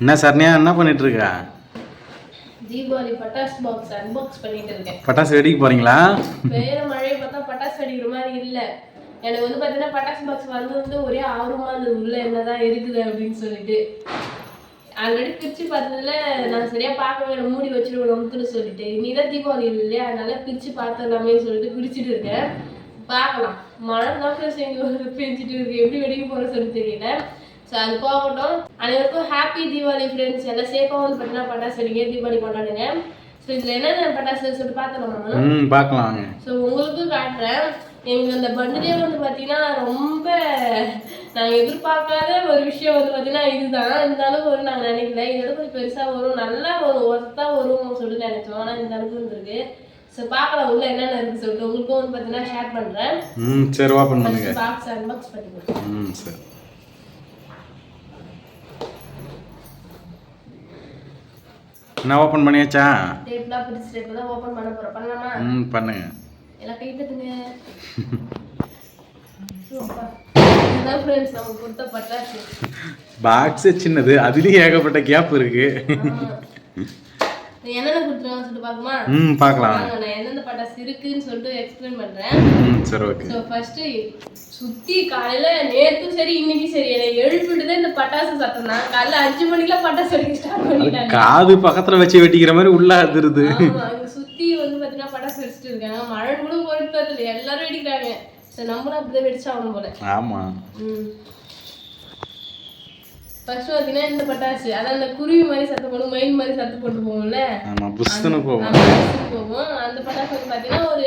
என்ன சரணியா என்ன பண்ணிட்டு இருக்கா தீபாவளி பட்டாசு பாக்ஸ் அன்பாக்ஸ் பண்ணிட்டு இருக்கேன். பட்டாசு வெடிக்க போறீங்களா? வேற மழையை பார்த்தா பட்டாசு வெடிக்கிற மாதிரி இல்ல. எனக்கு வந்து பாத்தீங்கன்னா பட்டாசு பாக்ஸ் வந்து வந்து ஒரே ஆர்வமா இருந்தது உள்ள என்னதான் இருக்குது அப்படின்னு சொல்லிட்டு. ஆல்ரெடி பிரிச்சு பார்த்ததுல நான் சரியா பார்க்கவே மூடி வச்சிருவேன் நமக்குன்னு சொல்லிட்டு. இனிதான் தீபாவளி இல்லையா? அதனால பிரிச்சு பார்த்துடலாமே சொல்லிட்டு பிரிச்சுட்டு இருக்கேன். பார்க்கலாம். மழை தான் பெஞ்சிட்டு இருக்கு. எப்படி வெடிக்க போறோம் சொல்லி தெரியல. ஸோ அது போகட்டும் அனைவருக்கும் ஹாப்பி தீபாவளி ஃப்ரெண்ட்ஸ் எல்லாம் சேஃபாக வந்து பார்த்தீங்கன்னா பட்டாசு வெடிங்க தீபாவளி கொண்டாடுங்க. ஸோ இதில் என்னென்ன பட்டாசு சொல்லிட்டு பார்த்துக்கலாம் பார்க்கலாம் ஸோ உங்களுக்கும் காட்டுறேன். எங்களுக்கு அந்த பண்டிகை வந்து பார்த்தீங்கன்னா ரொம்ப நாங்கள் எதிர்பார்க்காத ஒரு விஷயம் வந்து பார்த்தீங்கன்னா இதுதான். இந்த அளவுக்கு வரும் நாங்கள் நினைக்கல. இதோட கொஞ்சம் பெருசாக வரும். நல்லா வரும். ஒர்த்தாக வரும் சொல்லிட்டு நினைச்சோம் ஆனால் இந்த அளவுக்கு இருந்திருக்கு ஸோ பார்க்கலாம். உள்ள என்னென்ன இருக்கு சொல்லிட்டு உங்களுக்கும் வந்து பார்த்தீங்கன்னா ஷேர் பண்ணுறேன் ம் சரி ஓப்பன் பண்ணுங்க. பாக்ஸ் அன்பாக்ஸ் பண்ணிக்கலாம். ம் சரி. என்ன ஓப்பன் பண்ணியாச்சா? டேப்லாம் பிரிச்சு டேப் தான் ஓப்பன் பண்ண போகிறோம் பண்ணலாமா? ம் பண்ணுங்க. எல்லாம் கை தட்டுங்க. சூப்பர். இதுதான் ஃப்ரெண்ட்ஸ் நமக்கு கொடுத்த பட்டாசு. பாக்ஸே சின்னது அதுலேயும் ஏகப்பட்ட கேப் இருக்கு. என்னென்ன கொடுத்துருக்காங்கன்னு சொல்லிட்டு பார்க்குமா ம் பார்க்கலாம். நான் எந்தெந்த பட்டாசு இருக்குன்னு சொல்லிட்டு எக்ஸ்பிளைன் பண்றேன். ம் சரி ஓகே ஸோ ஃபர்ஸ்ட் சுத்தி காலையில நேத்தும் சரி இன்னைக்கும் சரி என்னை எழுப்பிட்டு தான் இந்த பட்டாசு சத்தம் தான் காலைல அஞ்சு மணிக்கெல்லாம் பட்டாசு வெடிக்க ஸ்டார்ட் பண்ணிட்டாங்க காது பக்கத்துல வச்சு வெட்டிக்கிற மாதிரி உள்ள அதிருது. சுத்தி வந்து பாத்தீங்கன்னா பட்டாசு வெடிச்சிட்டு இருக்காங்க மழை கூட பொருட்கள் எல்லாரும் வெடிக்கிறாங்க. சரி நம்மளும் அப்படிதான் வெடிச்சாகணும் போல. ஆமா. ம். ஃபர்ஸ்ட் பார்த்தீங்கன்னா இந்த பட்டாசு. அதான் அந்த குருவி மாதிரி சத்தம் போடும் மயில் மாதிரி சத்தம் போட்டு போகும்ல ஆமா புஷ்துன்னு போகும் போகும் அந்த பட்டாசு வந்து பார்த்தீங்கன்னா ஒரு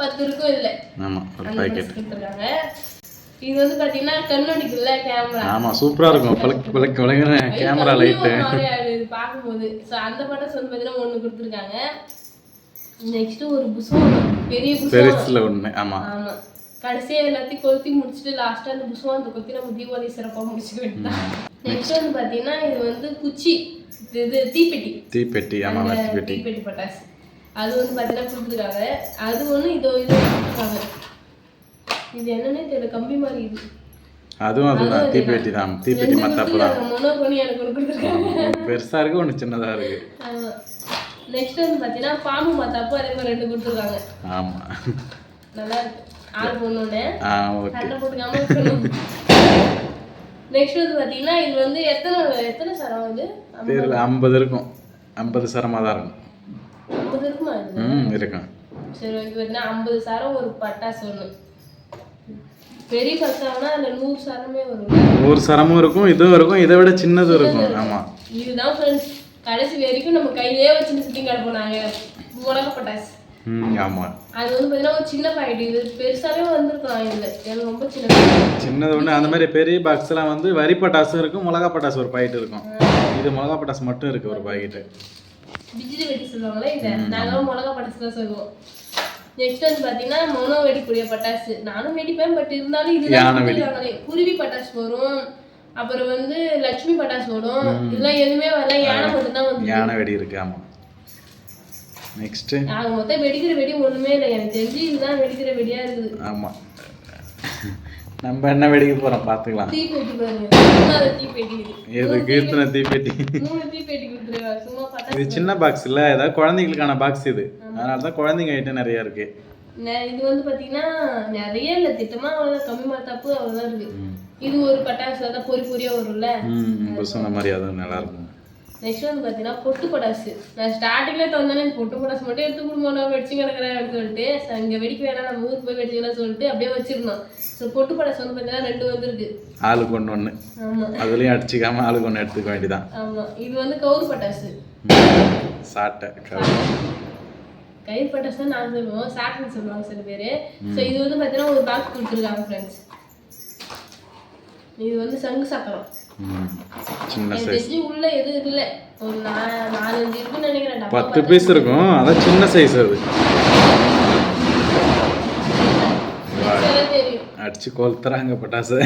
பத்து இருக்கும் இதுல. ஒரு பாக்கெட் கொடுத்துருக்காங்க. இது வந்து பார்த்தீங்கன்னா கண்ணடிக்குள்ள கேமரா ஆமா சூப்பரா இருக்கும். பழக்கு பழக்கு பழகுன கேமரா லைட்டு இது பார்க்கும்போது. ஸோ அந்த பட்டாசு வந்து பார்த்தீங்கன்னா ஒன்று கொடுத்துருக்காங்க. நெக்ஸ்ட் ஒரு புஷம் பெரிய பெருசுல ஒண்ணு. ஆமா. ஆமா. கடைசியா எல்லாத்தையும் கொளுத்தி முடிச்சுட்டு லாஸ்டா அந்த புஷ்வாந்த கொத்தி நம்ம தீபாவளி சிறப்பா முடிச்சுக்க வேண்டியதான் நெக்ஸ்ட் வந்து பாத்தீங்கன்னா இது வந்து குச்சி. இது தீப்பெட்டி. தீப்பெட்டி ஆமா அந்த தீப்பெட்டி. தீப்பெட்டி பட்டாசு. அது வந்து பாத்தீங்கன்னா கொடுத்துருக்காங்க. அது ஒண்ணு இதோ இது கொடுத்துருக்காங்க. இது என்னன்னே தெரியல கம்பி மாதிரி இது. அதுவும் அதுதான் தீப்பெட்டி தான் தீப்பெட்டி மத்தாப்பு தான் எனக்கு ஒன்று பெருசா இருக்கு இருக்கு. நெக்ஸ்ட் வந்து பாத்தீங்கன்னா பாம்பு மத்தாப்பு அதே மாதிரி ரெண்டு கொடுத்துருக்காங்க. ஆமா. நல்லா இருக்கு. ஆள் பொண்ணு ஆ ஓகே நெக்ஸ்ட் வந்து பாத்தீங்கன்னா இது வந்து எத்தனை எத்தனை சரம் தெரியல ஐம்பது இருக்கும். ஐம்பது சரமா தான் இருக்கும். ஐம்பது இருக்குமா ம் இருக்கும். சரி ஓகே பார்த்தீங்கன்னா ஐம்பது சரம் ஒரு பட்டாசு ஒன்று பெரிய பட்டாசுனா அதில் நூறு சரமே வரும். நூறு சரமும் இருக்கும் இதுவும் இருக்கும் இதை விட சின்னதும் இருக்கும். ஆமா. இதுதான் ஃப்ரெண்ட்ஸ் கடைசி வரைக்கும் நம்ம கையிலே வச்சுட்டு சுற்றி கிடப்போம் நாங்கள் உலக பட்டாசு. அது வந்து பார்த்தீங்கன்னா ஒரு சின்ன பாக்கெட். இது பெருசாவே வந்திருக்கலாம் இதில். எனக்கு ரொம்ப சின்ன சின்னது ஒண்ணு அந்த மாதிரி பெரிய பாக்ஸ் எல்லாம் வந்து வரி பட்டாசும் இருக்கும் மிளகா பட்டாசு ஒரு பாக்கெட் இருக்கும். இது மிளகா பட்டாசு மட்டும் இருக்கு ஒரு பாக்கெட் பிஜிலி வெடி சொல்லுவாங்களே இதை. நாங்களும் மிளகா பட்டாசு தான் சொல்லுவோம். நெக்ஸ்ட் வந்து பாத்தீங்கன்னா மொனோ வெடிக்கூடிய பட்டாசு. நானும் வெடிப்பேன் பட் இருந்தாலும். கொடுத்திருக்காங்களே. குருவி பட்டாசு வரும் அப்புறம் வந்து லட்சுமி பட்டாசு வரும் இதெல்லாம் எதுவுமே வரல. யானை மட்டும் தான் வந்து யானை வெடி இருக்கு ஆமா. நெக்ஸ்ட் ஆக மொத்தம் வெடிக்கிற வெடி ஒண்ணுமே இல்லை. எனக்கு தெரிஞ்சு இதுதான் வெடிக்கிற வெடியா இருக்குது. ஆமா. நம்ம என்ன வெடிக்க போறோம் பாத்துக்கலாம் தீப்பெட்டி பாருங்க. தீப்பெட்டி இது எது கீர்த்தனை தீப்பெட்டி மூணு தீப்பெட்டி கொடுத்துருக்காங்க சும்மா பட்டாசு இது சின்ன பாக்ஸ் இல்ல. ஏதாவது குழந்தைங்களுக்கான பாக்ஸ் இது. அதனால தான் குழந்தைங்க ஐட்டம் நிறைய இருக்கு. இது வந்து பாத்தீங்கன்னா நிறைய இல்ல. திட்டமா அவ்வளவுதான். கம்மி மாத்தாப்பு அவ்வளவுதான் இருக்கு. இது ஒரு பட்டாசு அதான் பொறி பொரியா வரும்ல. புதுசான மாதிரி அதுவும் நல்லா இருக்கும். நெக்ஸ்ட் வந்து பார்த்தீங்கன்னா பொட்டு பட்டாசு. நான் ஸ்டார்டிங்ல தந்தேன் எனக்கு பொட்டு பட்டாசு மட்டும் எடுத்து கொடுமோனா வெடிச்சு கிடக்குறேன் சொல்லிட்டு இங்க வெடிக்க வேணாம் நம்ம ஊருக்கு போய் வெடிச்சுக்கலாம் சொல்லிட்டு அப்படியே வச்சிருந்தோம் ஸோ பொட்டு பட்டாசு வந்து பார்த்தீங்கன்னா ரெண்டு வந்திருக்கு. ஆளுக்கு ஒன்று ஒன்று ஆமா. அதுலேயும் அடிச்சுக்காம ஆளுக்கு ஒன்று எடுத்துக்க வேண்டியதான் ஆமா. இது வந்து கவுர் பட்டாசு. சாட்டை கயிறு பட்டாசு நான் சொல்லுவோம் சாக்குன்னு சொல்லுவாங்க சில பேர். ஸோ இது வந்து பார்த்தீங்கன்னா ஒரு பாக்ஸ் கொடுத்துருக்காங்க ஃப்ரெண்ட்ஸ் இது வந்து சங்கு சக்கரம் ம் சின்ன சைஸ் உள்ள எதுவும் இல்லை. ஒரு நாலஞ்சு இருக்குன்னு நினைக்கிறேன் பத்து பீஸ் இருக்கும். அதான் சின்ன சைஸ் அது. அடிச்சு கொளுத்துறாங்க பட்டாசு.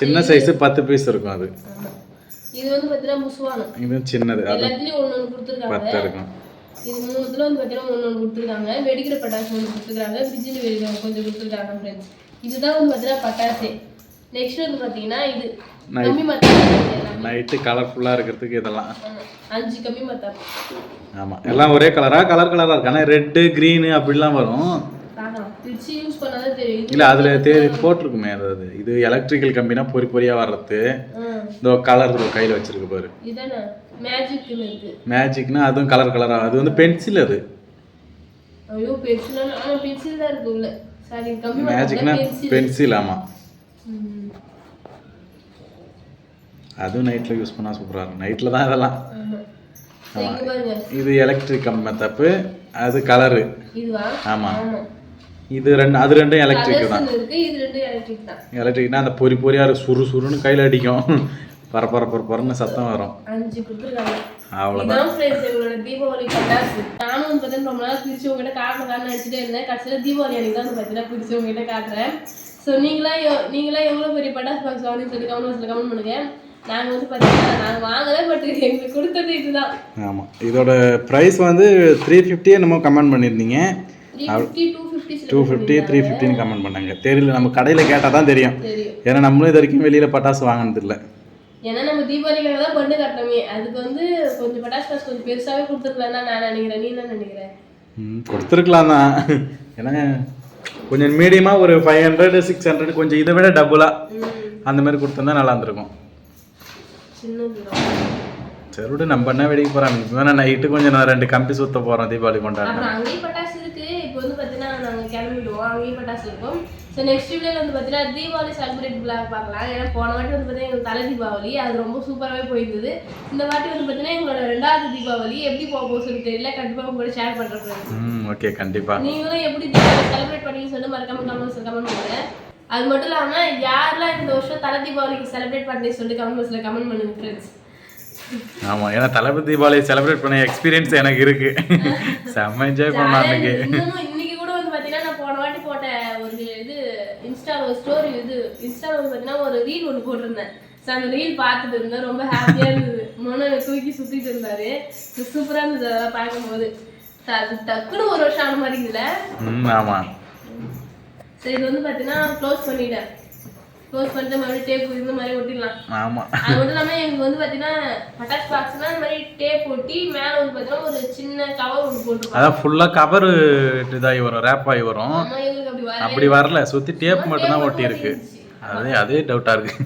சின்ன சைஸ் பத்து பீஸ் இருக்கும் அது. இது வந்து பார்த்தீங்கன்னா முசுவானம். இது சின்னது. அது எல்லாத்துலயும் ஒண்ணு ஒண்ணு கொடுத்துருக்காங்க. பத்து இருக்கும். இது மூணுத்துல வந்து பார்த்தீங்கன்னா ஒண்ணு ஒண்ணு கொடுத்துருக்காங்க. வெடிக்கிற பட்டாசு ஒன்று கொடுத்துருக்காங்க. பிஜிலி வெடிக்கிற கொஞ்சம் கொடுத்துருக்காங்க ஃப்ரெண்ட்ஸ் இதுதான் வந்து பார்த்தீங்கன்னா பட்டாசு. நெக்ஸ்ட் வந்து பாத்தீங்கன்னா இது. கம்மி மத்தாப்பு நைட்டு கலர்ஃபுல்லாக இருக்கிறதுக்கு இதெல்லாம். அஞ்சு கம்மி மத்தாப்பு ஆமாம் எல்லாம் ஒரே கலராக கலர் கலராக இருக்கு. ஆனால் ரெட்டு க்ரீனு அப்படிலாம் வரும். பிரிச்சு யூஸ் பண்ணாதான் தெரியும் இது இல்லை அதில் தே போட்டிருக்குமே அதாவது இது எலக்ட்ரிக்கல் கம்பினா பொறி பொறியாக வர்றது. ஆ, இந்த கலர் கையில் வச்சிருக்கு பாரு. மேஜிக்னு அதுவும் கலர் கலராக அது வந்து பென்சில் அது. ஐயோ பென்சில் ஆனா பென்சில் தான் இருக்கு மேஜிக்னா பென்சில் ஆமாம். அதுவும் நைட்டில் யூஸ் பண்ணால் சூப்பராக இருக்கும். நைட்டில் தான் இதெல்லாம் இது எலக்ட்ரிக் கம்பி தப்பு அது கலரு ஆமாம் ஆமா. இது ரெண்டு அது ரெண்டும் எலக்ட்ரிக் தான். எலக்ட்ரிக்னா அந்த பொறி பொறியாக சுறு சுறுன்னு கையில் அடிக்கும். பர பர பர பரன்னு சத்தம் வரும். அவ்வளோதான் தீபாவளி பட்டாசு. நானும் பார்த்தீங்கன்னா ரொம்ப நாள் பிரிச்சு உங்ககிட்ட காரணம் நினச்சிட்டே இருந்தேன். கடைசியில் தீபாவளி தான் வந்து பார்த்தீங்கன்னா பிரிச்சு உங்ககிட்ட காட்டுறேன். ஸோ நீங்களாம் நீங்களாம் எவ்வளோ பெரிய பட்டாசு பாக்ஸ் வாங்கணும்னு சொல்லி கமெண்ட் பாக்ஸில் கமெண்ட் பண்ணுங்க. நாங்கள் வந்து பார்த்தீங்கன்னா நாங்கள் வாங்கலை பட் எங்களுக்கு கொடுத்தது இதுதான். ஆமாம் இதோட ப்ரைஸ் வந்து த்ரீ ஃபிஃப்டியே நம்ம கமெண்ட் பண்ணியிருந்தீங்க. டூ ஃபிஃப்டி த்ரீ ஃபிஃப்டின்னு கமெண்ட் பண்ணாங்க. தெரியல நம்ம கடையில் கேட்டால் தான் தெரியும். ஏன்னா நம்மளும் இது வரைக்கும் வெளியில் பட்டாசு வாங்கினது இல்லை. ஏன்னா நம்ம தீபாவளிக்காக தான் பண்ணு கட்டணுமே அதுக்கு வந்து கொஞ்சம் பட்டாசு பாக்ஸ் கொஞ்சம் பெருசாகவே கொடுத்துருக்கலாம் தான் நான் நினைக்கிறேன். நீ என்ன நினைக்கிறேன் ம், கொடுத்துருக்கலாம் தான். ஏன்னா கொஞ்சம் மீடியமாக ஒரு ஃபைவ் ஹண்ட்ரட் சிக்ஸ் ஹண்ட்ரட் கொஞ்சம் இதை விட டபுளாக அந்த மாதிரி கொடுத்துருந்தா நல்லா இருந்திருக்கும். சரி விடு நம்ம என்ன வெடிக்க போகிறோம் இப்போ நைட்டு கொஞ்சம் நான் ரெண்டு கம்பி சுத்த போகிறோம் தீபாவளி கொண்டாட அப்புறம் அங்கேயும் பட்டாசு இருக்கு. இப்போ வந்து பார்த்தீங்கன்னா நாங்கள் கிளம்பிடுவோம். அங்கேயும் பட்டாசு இருக்கும். ஸோ நெக்ஸ்ட் வீடியோவில் வந்து பார்த்தீங்கன்னா தீபாவளி செலிப்ரேட் பிளாக் பார்க்கலாம். ஏன்னா போன வாட்டி வந்து பார்த்தீங்கன்னா எங்களுக்கு தலை தீபாவளி. அது ரொம்ப சூப்பராகவே போயிருந்தது. இந்த வாட்டி வந்து பார்த்தீங்கன்னா எங்களோட ரெண்டாவது தீபாவளி. எப்படி போக போகுது சொல்லி தெரியல. கண்டிப்பாக உங்க கூட ஷேர் பண்ணுறேன் ம் ஓகே கண்டிப்பாக நீங்களும் எப்படி தீபாவளி செலிப்ரேட் பண்ணீங்கன்னு சொல்லிட்டு மறக்காம கமெண்ட்ஸில் கமெண்ட் பண்ணுங்க. அது மட்டும் இல்லாமல் யாரெல்லாம் இந்த வருஷம் தலை தீபாவளிக்கு செலிப்ரேட் பண்ணி சொல்லிட்டு கமெண்ட் பாக்ஸில் கமெண்ட் பண்ணுங்க ஃப்ரெண்ட்ஸ் ஆமாம் ஏன்னா தளபதி தீபாவளி செலிப்ரேட் பண்ண எக்ஸ்பீரியன்ஸ் எனக்கு இருக்கு. செம்ம என்ஜாய் அன்னைக்கு. இன்னமும் இன்னைக்கு கூட வந்து பாத்தீங்கன்னா நான் போன வாட்டி போட்ட ஒரு இது இன்ஸ்டால ஒரு ஸ்டோரி இது. இன்ஸ்டால வந்து பாத்தீங்கன்னா ஒரு ரீல் ஒன்று போட்டிருந்தேன். ஸோ அந்த ரீல் பார்த்துட்டு இருந்தேன். ரொம்ப ஹாப்பியா இருந்தது. மொன தூக்கி சுத்திட்டு இருந்தாரு. சூப்பரா இருந்தது அதெல்லாம் பார்க்கும்போது. டக்குன்னு ஒரு வருஷம் ஆன மாதிரி இதுல ம் ஆமாம் சரி இது வந்து பாத்தீங்கன்னா க்ளோஸ் பண்ணிட்டேன். க்ளோஸ் பண்ணிட்டு மறுபடியும் டேப் இந்த மாதிரி ஒட்டிடலாம். ஆமாம் அது மட்டும் இல்லாம எனக்கு வந்து பாத்தீங்கன்னா பட்டாசு பாக்ஸ்னா இந்த மாதிரி டேப் ஒட்டி மேல வந்து பாத்தீங்கன்னா ஒரு சின்ன கவர் ஒன்று போட்டுருக்கோம் அதான் ஃபுல்லாக கவர் இதாகி வரும் ரேப் ஆகி வரும். எங்களுக்கு அப்படி வர அப்படி வரல சுற்றி டேப் மட்டும்தான் ஒட்டி இருக்கு. அதே அதே டவுட்டாக இருக்கு.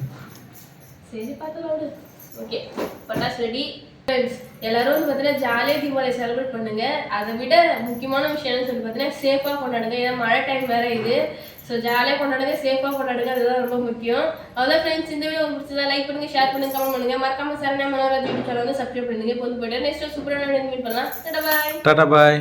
சரி விடு. ஓகே பட்டாசு ரெடி ஃப்ரெண்ட்ஸ் எல்லாரும் வந்து பார்த்தீங்கன்னா ஜாலியாக தீபாவளி செலிப்ரேட் பண்ணுங்க. அதை விட முக்கியமான விஷயம் சொல்லி பார்த்தீங்கன்னா சேஃபாக கொண்டாடுங்க. ஏன்னா மழை டைம் வேற இது. ஸோ ஜாலியாக கொண்டாடுங்க சேஃபாக கொண்டாடுங்க. அதுதான் ரொம்ப முக்கியம். அவ்வளோ ஃப்ரெண்ட்ஸ் இந்த வீடியோ பிடிச்சதா லைக் பண்ணுங்க ஷேர் பண்ணுங்க கமெண்ட் பண்ணுங்க. மறக்காம சரணா மனோராஜ் யூடியூப் சேனல் வந்து சப்ஸ்கிரைப் பண்ணுங்க பொண்ணு போயிட்டு போய்ட்டு நெக்ஸ்ட் சூப்பரான மீட் பண்ணலாம். பாய் டாடா பாய்